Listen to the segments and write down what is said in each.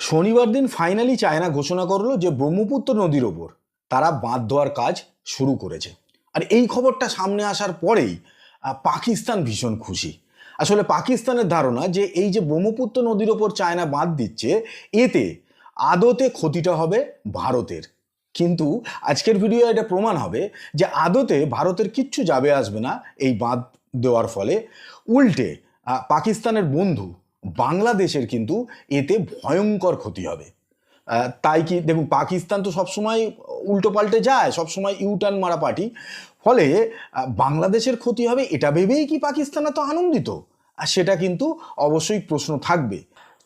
শনিবার দিন finally China ঘোষণা করল যে ব্রহ্মপুত্র নদীর ওপর তারা বাঁধ দেওয়ার কাজ শুরু করেছে। আর এই খবরটা সামনে আসার পরেই পাকিস্তান ভীষণ খুশি। আসলে পাকিস্তানের ধারণা যে এই যে ব্রহ্মপুত্র নদীর ওপর চায়না বাঁধ দিচ্ছে, এতে আদতে ক্ষতিটা হবে ভারতের। কিন্তু আজকের ভিডিও এটা প্রমাণ হবে যে আদতে ভারতের কিচ্ছু যাবে আসবে না এই বাঁধ দেওয়ার ফলে। উল্টে পাকিস্তানের বন্ধু বাংলাদেশের কিন্তু এতে ভয়ঙ্কর ক্ষতি হবে। তাই কি, দেখুন, পাকিস্তান তো সবসময় উল্টো পাল্টে যায়, সবসময় ইউটার্ন মারা পার্টি। ফলে বাংলাদেশের ক্ষতি হবে, এটা ভেবেই কি পাকিস্তান এত আনন্দিত? আর সেটা কিন্তু অবশ্যই প্রশ্ন থাকবে।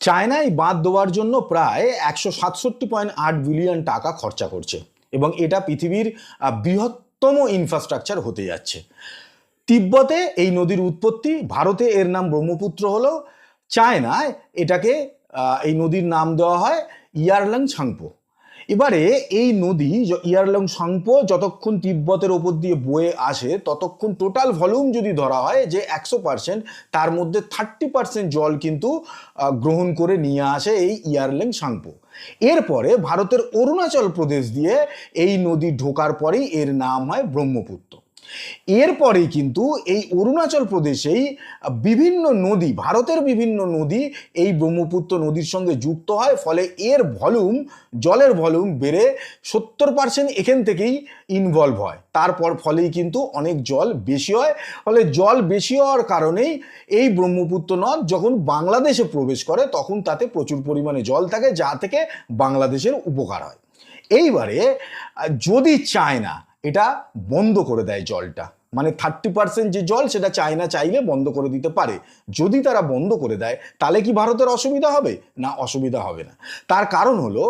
চায়নায় বাঁধ দেওয়ার জন্য প্রায় একশো সাতষট্টি পয়েন্ট আট বিলিয়ন টাকা খরচা করছে এবং এটা পৃথিবীর বৃহত্তম ইনফ্রাস্ট্রাকচার হতে যাচ্ছে। তিব্বতে এই নদীর উৎপত্তি, ভারতে এর নাম ব্রহ্মপুত্র হলো চায়নায় এটাকে এই নদীর নাম দেওয়া হয় ইয়ারলাং ছাংপো এবারে এই নদী ইয়ারলং সাংপো যতক্ষণ তিব্বতের ওপর দিয়ে বয়ে আসে, ততক্ষণ টোটাল ভলিউম যদি ধরা হয় যে একশো পার্সেন্ট তার মধ্যে থার্টি পার্সেন্ট জল কিন্তু গ্রহণ করে নিয়ে আসে এই ইয়ারলেং সাংপো। এরপরে ভারতের অরুণাচল প্রদেশ দিয়ে এই নদী ঢোকার পরেই এর নাম হয় ব্রহ্মপুত্র। এরপরেই কিন্তু এই অরুণাচল প্রদেশেই বিভিন্ন নদী, ভারতের বিভিন্ন নদী এই ব্রহ্মপুত্র নদীর সঙ্গে যুক্ত হয়, ফলে এর ভলিউম, জলের ভলিউম বেড়ে সত্তর পার্সেন্ট এখান থেকেই ইনভলভ হয়। তারপর ফলেই কিন্তু অনেক জল বেশি হয়, ফলে জল বেশি হওয়ার কারণেই এই ব্রহ্মপুত্র নদ যখন বাংলাদেশে প্রবেশ করে, তখন তাতে প্রচুর পরিমাণে জল থাকে, যা থেকে বাংলাদেশের উপকার হয়। এইবারে, যদি চায় না এটা বন্ধ করে দেয় জলটা। মানে থার্টি পার্সেন্ট যে জল সেটা চায়না চাইলে বন্ধ করে দিতে পারে। যদি তারা বন্ধ করে দেয়, তাহলে কি ভারতের অসুবিধা হবে? না, অসুবিধা হবে না। তার কারণ হলো,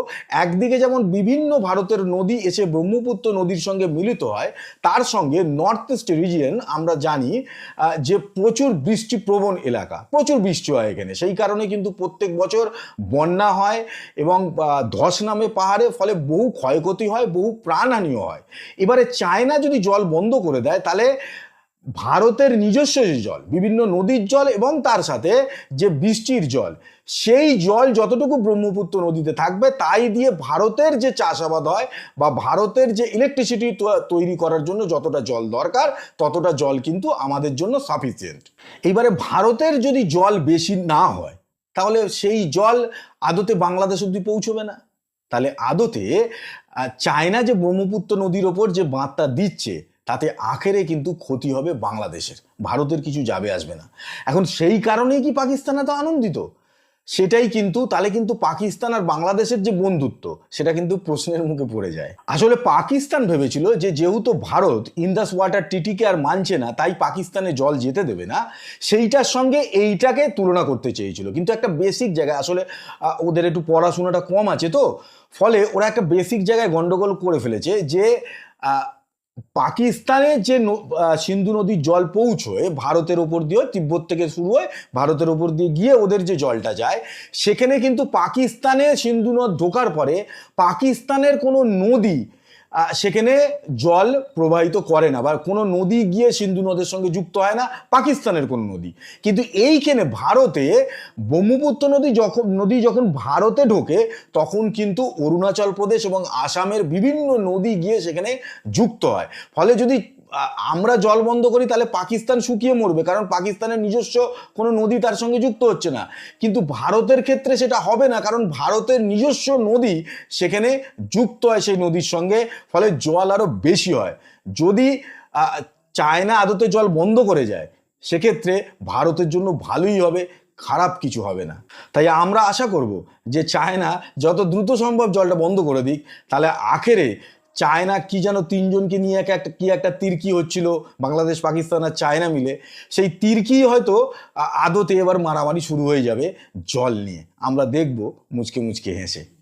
একদিকে যেমন বিভিন্ন ভারতের নদী এসে ব্রহ্মপুত্র নদীর সঙ্গে মিলিত হয়, তার সঙ্গে নর্থ ইস্ট রিজিয়ন আমরা জানি যে প্রচুর বৃষ্টিপ্রবণ এলাকা, প্রচুর বৃষ্টি হয় এখানে। সেই কারণে কিন্তু প্রত্যেক বছর বন্যা হয় এবং ধস নামে পাহাড়ে, ফলে বহু ক্ষয়ক্ষতি হয়, বহু প্রাণহানিও হয়। এবারে চায়না যদি জল বন্ধ করে দেয়, তাহলে ভারতের নিজস্ব যে জল, বিভিন্ন নদীর জল এবং তার সাথে যে বৃষ্টির জল, সেই জল যতটুকু ব্রহ্মপুত্র নদীতে থাকবে, তাই দিয়ে ভারতের যে চাষাবাদ হয় বা ভারতের যে ইলেকট্রিসিটি তৈরি করার জন্য যতটা জল দরকার, ততটা জল কিন্তু আমাদের জন্য সাফিসিয়েন্ট এইবারে ভারতের যদি জল বেশি না হয়, তাহলে সেই জল আদতে বাংলাদেশ অব্দি পৌঁছবে না। তাহলে আদতে চায়না যে ব্রহ্মপুত্র নদীর ওপর যে বাঁধটা দিচ্ছে তাতে আখেরে কিন্তু ক্ষতি হবে বাংলাদেশের। ভারতের কিছু যাবে আসবে না। এখন সেই কারণেই কি পাকিস্তান এত আনন্দিত? সেটাই কিন্তু, তাহলে কিন্তু পাকিস্তান আর বাংলাদেশের যে বন্ধুত্ব, সেটা কিন্তু প্রশ্নের মুখে পড়ে যায়। আসলে পাকিস্তান ভেবেছিল যে যেহেতু ভারত ইন্দাস ওয়াটার টিটিকে আর মানছে না, তাই পাকিস্তানে জল যেতে দেবে না, সেইটার সঙ্গে এইটাকে তুলনা করতে চেয়েছিল। কিন্তু একটা বেসিক জায়গায়, আসলে ওদের একটু পড়াশোনাটা কম আছে তো, ফলে ওরা একটা বেসিক জায়গায় গন্ডগোল করে ফেলেছে যে পাকিস্তানে যে সিন্ধু নদীর জল পৌঁছয়, ভারতের ওপর দিয়ে, তিব্বত থেকে শুরু হয় ভারতের ওপর দিয়ে গিয়ে ওদের যে জলটা যায়, সেখানে কিন্তু পাকিস্তানে সিন্ধু নদ ঢোকার পরে পাকিস্তানের কোনো নদী সেখানে জল প্রবাহিত করে না বা কোনো নদী গিয়ে সিন্ধু নদের সঙ্গে যুক্ত হয় না, পাকিস্তানের কোনো নদী। কিন্তু এইখানে ভারতে ব্রহ্মপুত্র নদী যখন নদী যখন ভারতে ঢোকে, তখন কিন্তু অরুণাচল প্রদেশ এবং আসামের বিভিন্ন নদী গিয়ে সেখানে যুক্ত হয়। ফলে যদি আমরা জল বন্ধ করি, তাহলে পাকিস্তান শুকিয়ে মরবে। কারণ পাকিস্তানের নিজস্ব কোনো নদী তার সঙ্গে যুক্ত হচ্ছে না। কিন্তু ভারতের ক্ষেত্রে সেটা হবে না, কারণ ভারতের নিজস্ব নদী সেখানে যুক্ত হয় সেই নদীর সঙ্গে, ফলে জল আরও বেশি হয়। যদি চায়না আদতে জল বন্ধ করে যায়, সেক্ষেত্রে ভারতের জন্য ভালোই হবে, খারাপ কিছু হবে না। তাই আমরা আশা করব যে চায়না যত দ্রুত সম্ভব জলটা বন্ধ করে দিক, তাহলে আখেরে চায়না কি যেন তিনজনকে নিয়ে এক একটা কি একটা তিরকি হচ্ছিল, বাংলাদেশ, পাকিস্তান আর চায়না মিলে। সেই তিরকি হয়তো আদতে এবার মারামারি শুরু হয়ে যাবে জল নিয়ে। আমরা দেখব মুচকে মুচকে হেসে।